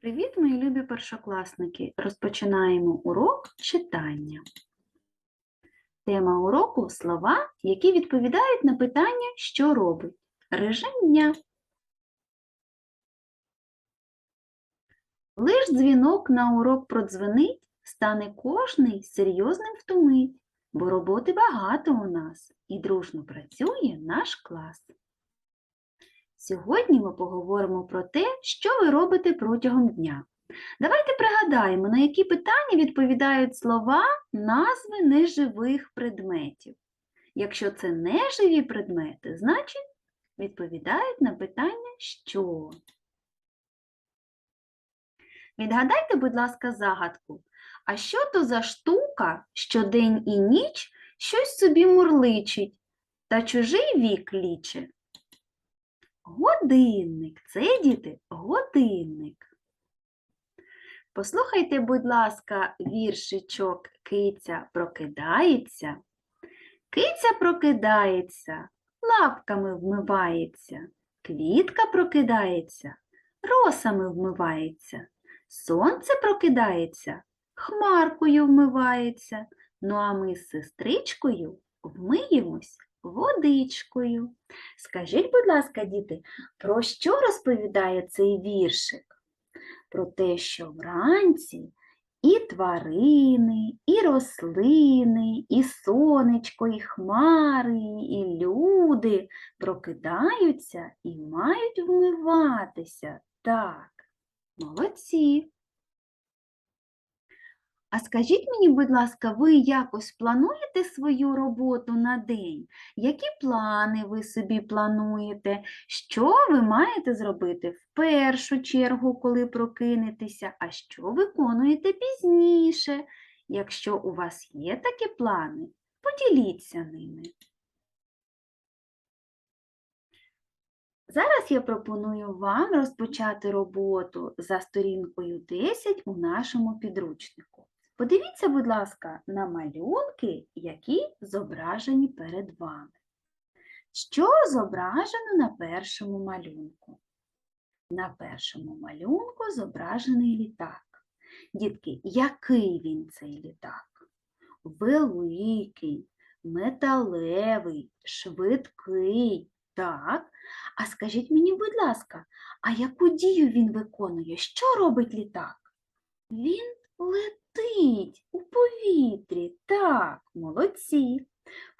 Привіт, мої любі першокласники! Розпочинаємо урок читання. Тема уроку слова, які відповідають на питання, що робить. Режим дня. Лиш дзвінок на урок продзвенить, стане кожний серйозним втомить, бо роботи багато у нас і дружно працює наш клас. Сьогодні ми поговоримо про те, що ви робите протягом дня. Давайте пригадаємо, на які питання відповідають слова назви неживих предметів. Якщо це неживі предмети, значить відповідають на питання що. Відгадайте, будь ласка, загадку. А що то за штука, що день і ніч щось собі мурличить та чужий вік лічить? Годинник. Це, діти, годинник. Послухайте, будь ласка, віршичок Киця прокидається. Киця прокидається, лапками вмивається, квітка прокидається, росами вмивається, сонце прокидається, хмаркою вмивається. Ну а ми з сестричкою вмиємось водичкою. Скажіть, будь ласка, діти, про що розповідає цей віршик? Про те, що вранці і тварини, і рослини, і сонечко, і хмари, і люди прокидаються і мають вмиватися. Так, молодці. А скажіть мені, будь ласка, ви якось плануєте свою роботу на день? Які плани ви собі плануєте? Що ви маєте зробити в першу чергу, коли прокинетеся, а що виконуєте пізніше? Якщо у вас є такі плани, поділіться ними. Зараз я пропоную вам розпочати роботу за сторінкою 10 у нашому підручнику. Подивіться, будь ласка, на малюнки, які зображені перед вами. Що зображено на першому малюнку? На першому малюнку зображений літак. Дітки, який він цей літак? Великий, металевий, швидкий. Так. А скажіть мені, будь ласка, а яку дію він виконує? Що робить літак? Він летить у повітрі. Так, молодці.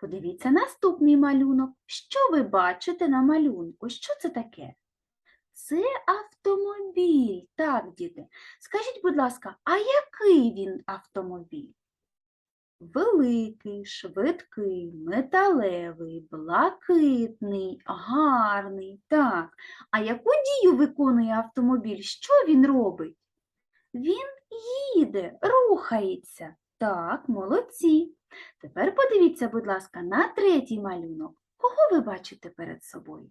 Подивіться наступний малюнок. Що ви бачите на малюнку? Що це таке? Це автомобіль. Так, діти. Скажіть, будь ласка, а який він автомобіль? Великий, швидкий, металевий, блакитний, гарний. Так. А яку дію виконує автомобіль? Що він робить? Він їде, рухається. Так, молодці. Тепер подивіться, будь ласка, на третій малюнок. Кого ви бачите перед собою?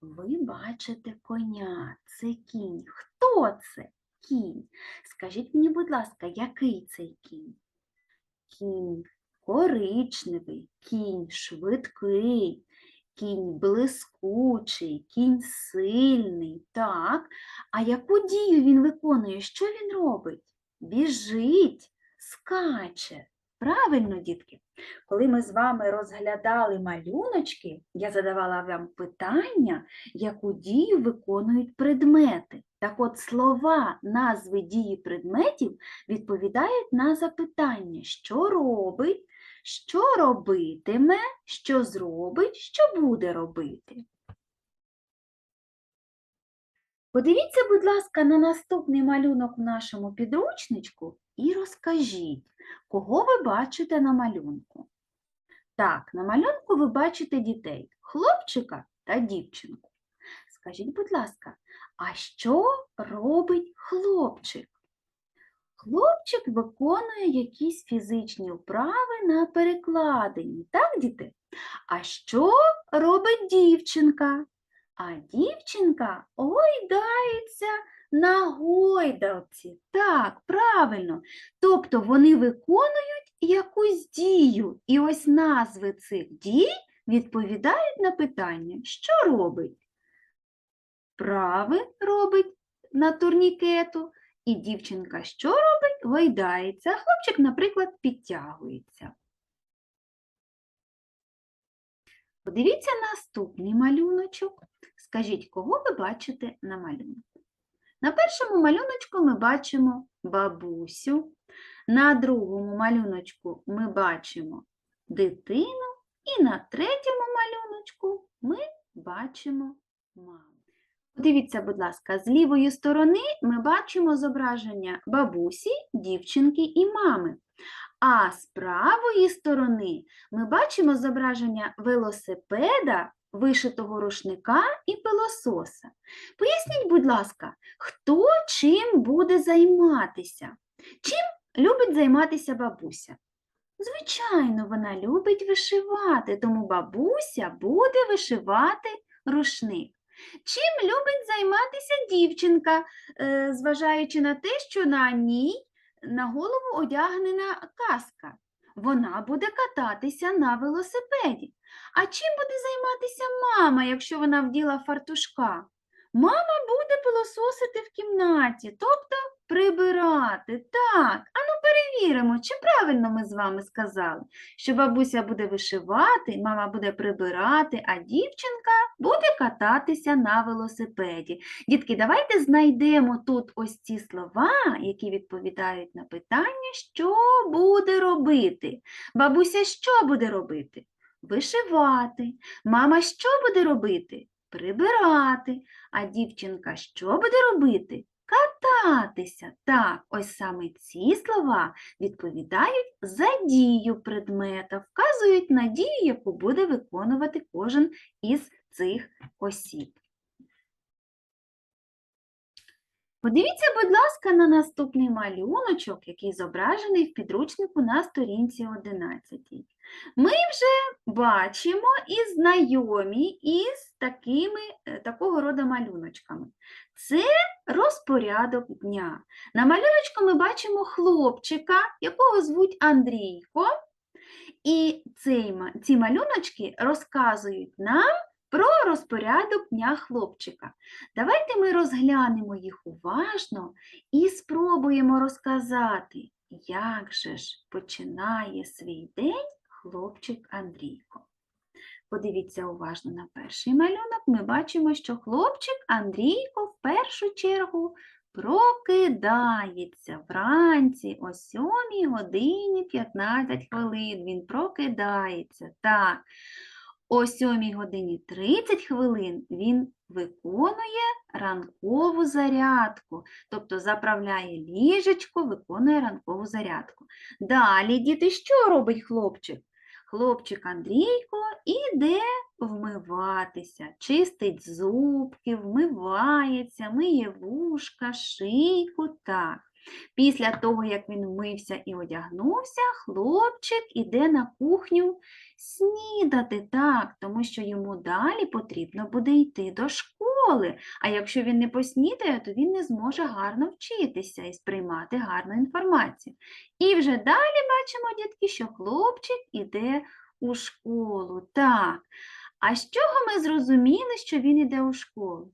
Ви бачите коня, це кінь. Хто це? Кінь. Скажіть мені, будь ласка, який цей кінь? Кінь коричневий, кінь швидкий, кінь блискучий, кінь сильний. Так. А яку дію він виконує? Що він робить? Біжить, скаче. Правильно, дітки? Коли ми з вами розглядали малюночки, я задавала вам питання, яку дію виконують предмети. Так от слова, назви дії предметів відповідають на запитання, що робить, що робитиме, що зробить, що буде робити. Подивіться, будь ласка, на наступний малюнок в нашому підручничку і розкажіть, кого ви бачите на малюнку. Так, на малюнку ви бачите дітей, хлопчика та дівчинку. Скажіть, будь ласка, а що робить хлопчик? Хлопчик виконує якісь фізичні вправи на перекладині, так, діти? А що робить дівчинка? А дівчинка ойдається на гойдалці. Так, правильно. Тобто вони виконують якусь дію. І ось назви цих дій відповідають на питання, що робить? Вправи робить на турнікету, і дівчинка що робить? Гойдається, а хлопчик, наприклад, підтягується. Подивіться наступний малюночок. Скажіть, кого ви бачите на малюнку? На першому малюночку ми бачимо бабусю, на другому малюночку ми бачимо дитину, і на третьому малюночку ми бачимо маму. Подивіться, будь ласка, з лівої сторони ми бачимо зображення бабусі, дівчинки і мами. А з правої сторони ми бачимо зображення велосипеда, вишитого рушника і пилососа. Поясніть, будь ласка, хто чим буде займатися? Чим любить займатися бабуся? Звичайно, вона любить вишивати, тому бабуся буде вишивати рушник. Чим любить займатися дівчинка, е, зважаючи на те, що на ній на голову одягнена каска? Вона буде кататися на велосипеді. А чим буде займатися мама, якщо вона вділа фартушка? Мама буде пилососити в кімнаті, тобто прибирати. Так, ану перевіримо, чи правильно ми з вами сказали, що бабуся буде вишивати, мама буде прибирати, а дівчинка буде кататися на велосипеді. Дітки, давайте знайдемо тут ось ці слова, які відповідають на питання, що буде робити. Бабуся що буде робити? Вишивати. Мама що буде робити? Прибирати. А дівчинка що буде робити? Кататися. Так, ось саме ці слова відповідають за дію предмета, вказують на дію, яку буде виконувати кожен із цих осіб. Подивіться, будь ласка, на наступний малюночок, який зображений в підручнику на сторінці 11. Ми вже бачимо і знайомі із такими, е, такого роду малюночками. Це розпорядок дня. На малюночку ми бачимо хлопчика, якого звуть Андрійко. І ці малюночки розказують нам про розпорядок дня хлопчика. Давайте ми розглянемо їх уважно і спробуємо розказати, як же ж починає свій день хлопчик Андрійко. Подивіться уважно на перший малюнок. Ми бачимо, що хлопчик Андрійко в першу чергу прокидається вранці о 7 годині 15 хвилин. Він прокидається. Так. О 7 годині 30 хвилин він виконує ранкову зарядку, тобто заправляє ліжечко, виконує ранкову зарядку. Далі, діти, що робить хлопчик? Хлопчик Андрійко іде вмиватися, чистить зубки, вмивається, миє вушка, шийку. Так. Після того, як він вмився і одягнувся, хлопчик іде на кухню снідати, так, тому що йому далі потрібно буде йти до школи. А якщо він не поснідає, то він не зможе гарно вчитися і сприймати гарну інформацію. І вже далі бачимо, дітки, що хлопчик іде у школу. Так. А з чого ми зрозуміли, що він іде у школу?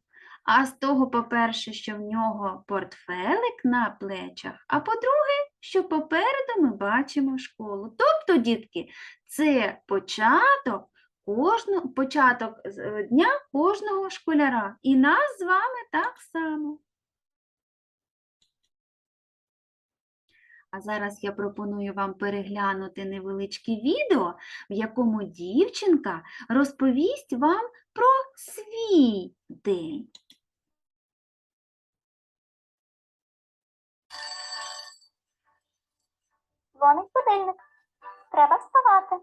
А з того, по-перше, що в нього портфелик на плечах, а по-друге, що попереду ми бачимо школу. Тобто, дітки, це початок кожного, початок е, дня кожного школяра. І нас з вами так само. А зараз я пропоную вам переглянути невеличке відео, в якому дівчинка розповість вам про свій день. Дзвонить будильник. Треба вставати.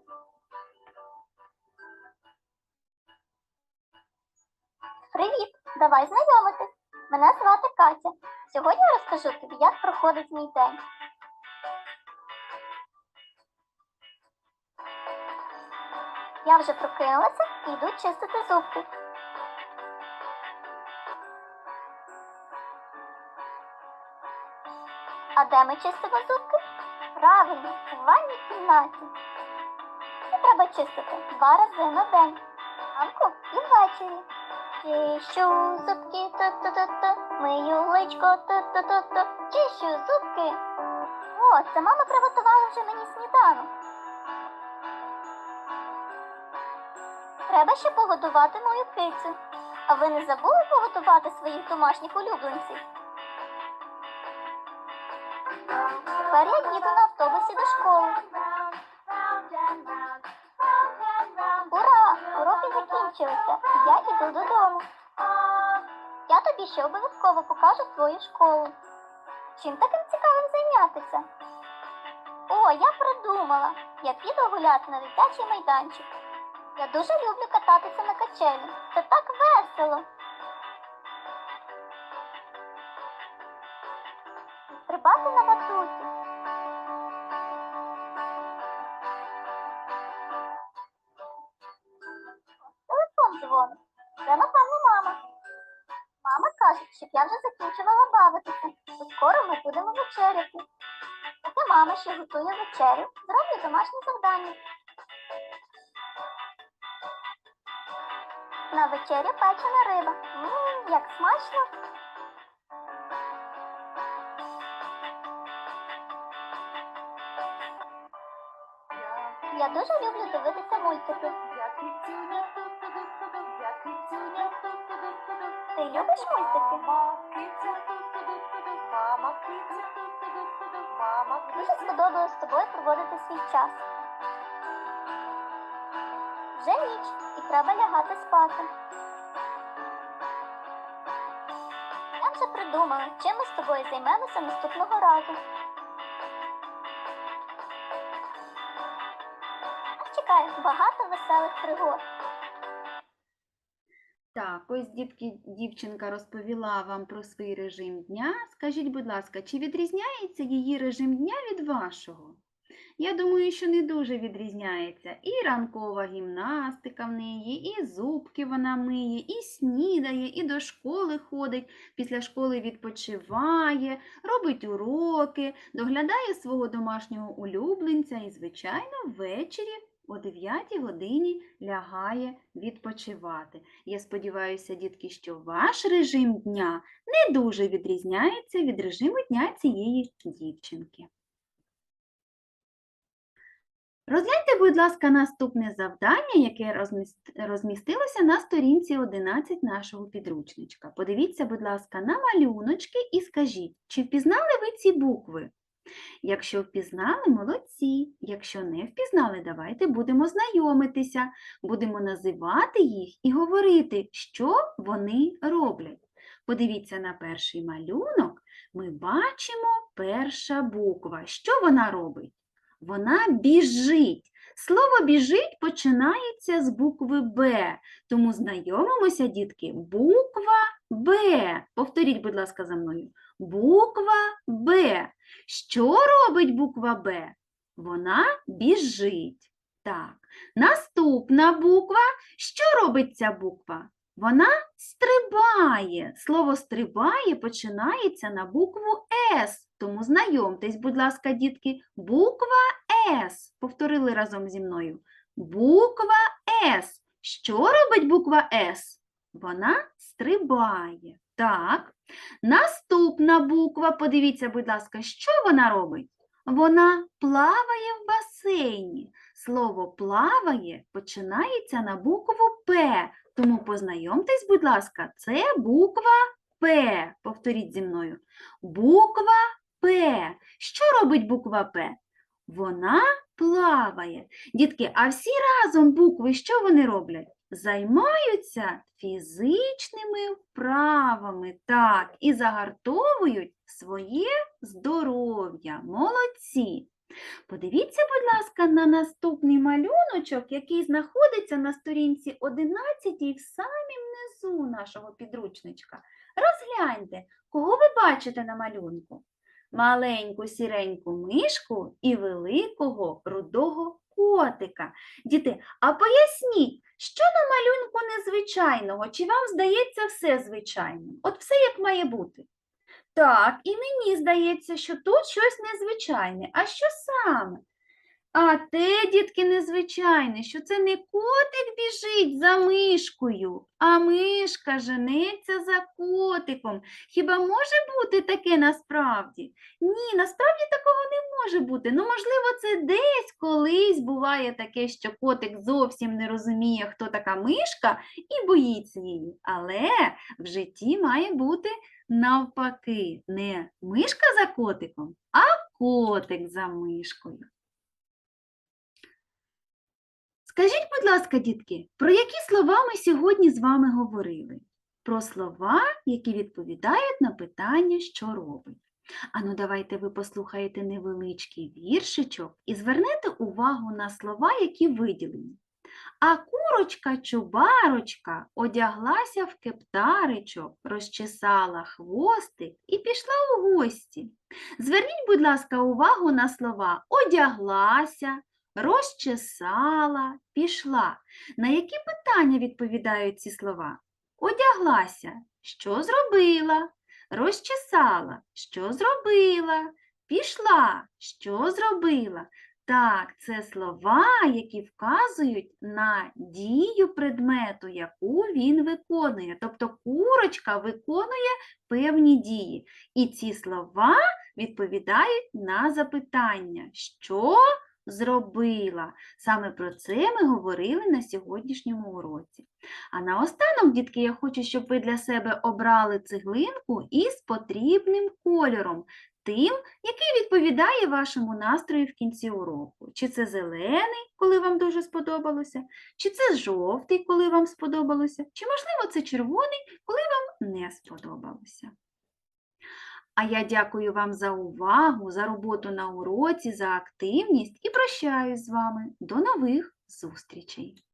Привіт! Давай знайомитись. Мене звати Катя. Сьогодні я розкажу тобі, як проходить мій день. Я вже прокинулася і йду чистити зубки. А де ми чистимо зубки? Правильно, у ванній кімнаті. Треба чистити два рази на день. Ранку і ввечері. Чищу зубки ту-ту-ту-ту. Мию личко, ту-ту-ту-ту, чищу зубки. О, це мама приготувала вже мені сніданок. Треба ще погодувати мою кицю. А ви не забули погодувати своїх домашніх улюбленців? Тепер я їду на автобусі до школи. Ура! Уроки закінчилися. Я йду додому. Я тобі ще обов'язково покажу свою школу. Чим таким цікавим зайнятися? О, я придумала. Я піду гуляти на дитячий майданчик. Я дуже люблю кататися на качелі. Це так весело. Вечерю, зроблю домашнє завдання. На вечерю печена риба. Ммм, як смачно. Я дуже люблю дивитися мультики. Ти любиш мультики? Дуже сподобалось з тобою проводити свій час. Вже ніч і треба лягати спати. Я вже придумала, чим ми з тобою займемося наступного разу. Нас чекає багато веселих пригод. Так, ось дітки, дівчинка розповіла вам про свій режим дня. Скажіть, будь ласка, чи відрізняється її режим дня від вашого? Я думаю, що не дуже відрізняється. І ранкова гімнастика в неї, і зубки вона миє, і снідає, і до школи ходить, після школи відпочиває, робить уроки, доглядає свого домашнього улюбленця і, звичайно, ввечері о 9 годині лягає відпочивати. Я сподіваюся, дітки, що ваш режим дня не дуже відрізняється від режиму дня цієї дівчинки. Розгляньте, будь ласка, наступне завдання, яке розмістилося на сторінці 11 нашого підручничка. Подивіться, будь ласка, на малюночки і скажіть, чи впізнали ви ці букви? Якщо впізнали, молодці. Якщо не впізнали, давайте будемо знайомитися, будемо називати їх і говорити, що вони роблять. Подивіться на перший малюнок, ми бачимо перша буква. Що вона робить? Вона біжить. Слово біжить починається з букви Б. Тому знайомимося, дітки, буква Б. Повторіть, будь ласка, за мною. Буква Б. Що робить буква Б? Вона біжить. Так. Наступна буква. Що робить ця буква? Вона стрибає. Слово стрибає починається на букву С. Тому знайомтесь, будь ласка, дітки. Буква С. Повторили разом зі мною. Буква С. Що робить буква С? Вона стрибає. Так. Наступна буква, подивіться, будь ласка, що вона робить? Вона плаває в басейні. Слово плаває починається на букву П. Тому познайомтесь, будь ласка, це буква П. Повторіть зі мною. Буква П. Що робить буква П? Вона плаває. Дітки, а всі разом букви, що вони роблять? Займаються фізичними вправами, так, і загартовують своє здоров'я. Молодці. Подивіться, будь ласка, на наступний малюночок, який знаходиться на сторінці 11 в самім низу нашого підручничка. Розгляньте, кого ви бачите на малюнку? Маленьку сіреньку мишку і великого рудого котика. Діти, а поясніть, що на малюнку незвичайного? Чи вам здається все звичайним? От все як має бути. Так, і мені здається, що тут щось незвичайне. А що саме? А те, дітки, незвичайне, що це не котик біжить за мишкою, а мишка женеться за котиком. Хіба може бути таке насправді? Ні, насправді такого не може бути. Ну, можливо, це десь колись буває таке, що котик зовсім не розуміє, хто така мишка, і боїться її. Але в житті має бути навпаки, не мишка за котиком, а котик за мишкою. Скажіть, будь ласка, дітки, про які слова ми сьогодні з вами говорили? Про слова, які відповідають на питання, що робить. Ану, давайте ви послухаєте невеличкий віршичок і звернете увагу на слова, які виділені. А курочка чубарочка одяглася в кептаричок, розчесала хвостик і пішла у гості. Зверніть, будь ласка, увагу на слова одяглася, розчесала, пішла. На які питання відповідають ці слова? Одяглася, що зробила? Розчесала, що зробила? Пішла, що зробила? Так, це слова, які вказують на дію предмету, яку він виконує. Тобто курочка виконує певні дії. І ці слова відповідають на запитання, що зробила. Саме про це ми говорили на сьогоднішньому уроці. А наостанок, дітки, я хочу, щоб ви для себе обрали цеглинку із потрібним кольором, тим, який відповідає вашому настрою в кінці уроку. Чи це зелений, коли вам дуже сподобалося, чи це жовтий, коли вам сподобалося, чи, можливо, це червоний, коли вам не сподобалося. А я дякую вам за увагу, за роботу на уроці, за активність і прощаюсь з вами. До нових зустрічей!